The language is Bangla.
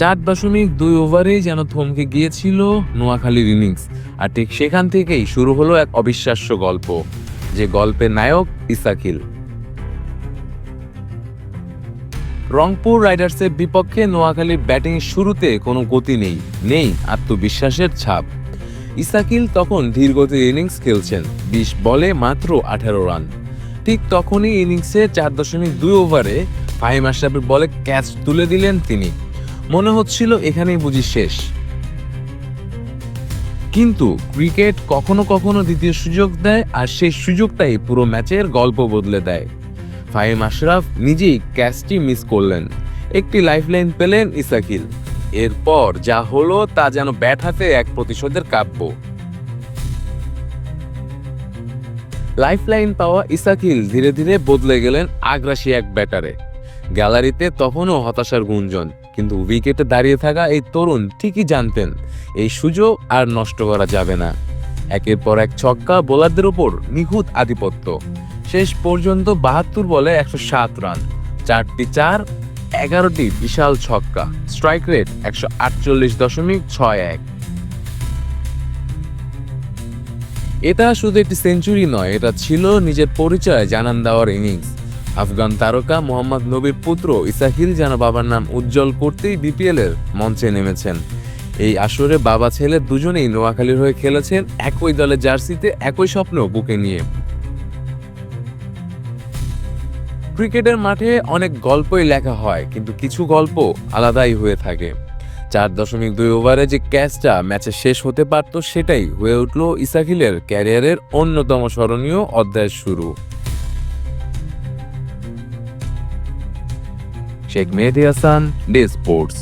চার দশমিক দুই ওভারে যেন থমকে গিয়েছিল নোয়াখালীর ইনিংস। আর ঠিক সেখান থেকেই শুরু হলো এক অবিশ্বাস্য গল্প, যে গল্পের নায়ক ইসাকিল। রংপুর রাইডার্সের বিপক্ষে নোয়াখালীর ব্যাটিং শুরুতে কোনো গতি নেই নেই আত্মবিশ্বাসের ছাপ। ইসাকিল তখন ধীরগতির ইনিংস খেলছেন, বিশ বলে মাত্র আঠারো রান। ঠিক তখনই ইনিংসে চার দশমিক দুই ওভারে ফাহিম আশরাফের বলে ক্যাচ তুলে দিলেন তিনি। মনে হচ্ছিল এখানেই বুঝি শেষ। কিন্তু ক্রিকেট কখনো কখনো দ্বিতীয় সুযোগ দেয় আর সেই সুযোগটাই পুরো ম্যাচের গল্প বদলে দেয়। ফাহিম আশরাফ নিজেই ক্যাচটি মিস করলেন। একটি লাইফলাইন পেলেন ইসাকিল। এরপর যা হলো তা যেন ব্যাট হাতে এক প্রতিশোধের কাব্য। লাইফলাইন পাওয়া ইসাকিল ধীরে ধীরে বদলে গেলেন আগ্রাসী এক ব্যাটারে। গ্যালারিতে তখনও হতাশার গুঞ্জন, কিন্তু উইকেটে দাঁড়িয়ে থাকা এই তরুণ ঠিকই জানতেন, এই সুযোগ আর নষ্ট করা যাবে না। একের পর এক ছক্কা বোলারদের উপর নিখুঁত আধিপত্য। শেষ পর্যন্ত বাহাত্তর বলে একশো সাত রান, চারটি চার, এগারোটি বিশাল ছক্কা, স্ট্রাইক রেট একশো আটচল্লিশ দশমিক ছয় এক। এটা শুধু একটি সেঞ্চুরি নয়, এটা ছিল নিজের পরিচয় জানান দেওয়ার ইনিংস। আফগান তারকা মোহাম্মদ নবীর পুত্র ইসাহিল যেন বাবার নাম উজ্জ্বল করতেই বিপিএল এর মঞ্চে নেমেছেন। এই আসরে বাবা ছেলে দুজনেই নোয়াখালীর হয়ে খেলেছেন একই দলের জার্সিতে, একই স্বপ্ন বুকে নিয়ে। ক্রিকেটের মাঠে অনেক গল্পই লেখা হয়, কিন্তু কিছু গল্প আলাদাই হয়ে থাকে। চার দশমিক দুই ওভারে যে ক্যাচটা ম্যাচে শেষ হতে পারত, সেটাই হয়ে উঠল ইসাকিলের ক্যারিয়ারের অন্যতম স্মরণীয় অধ্যায়ের শুরু। Sheikh Mehedi Hasan day sports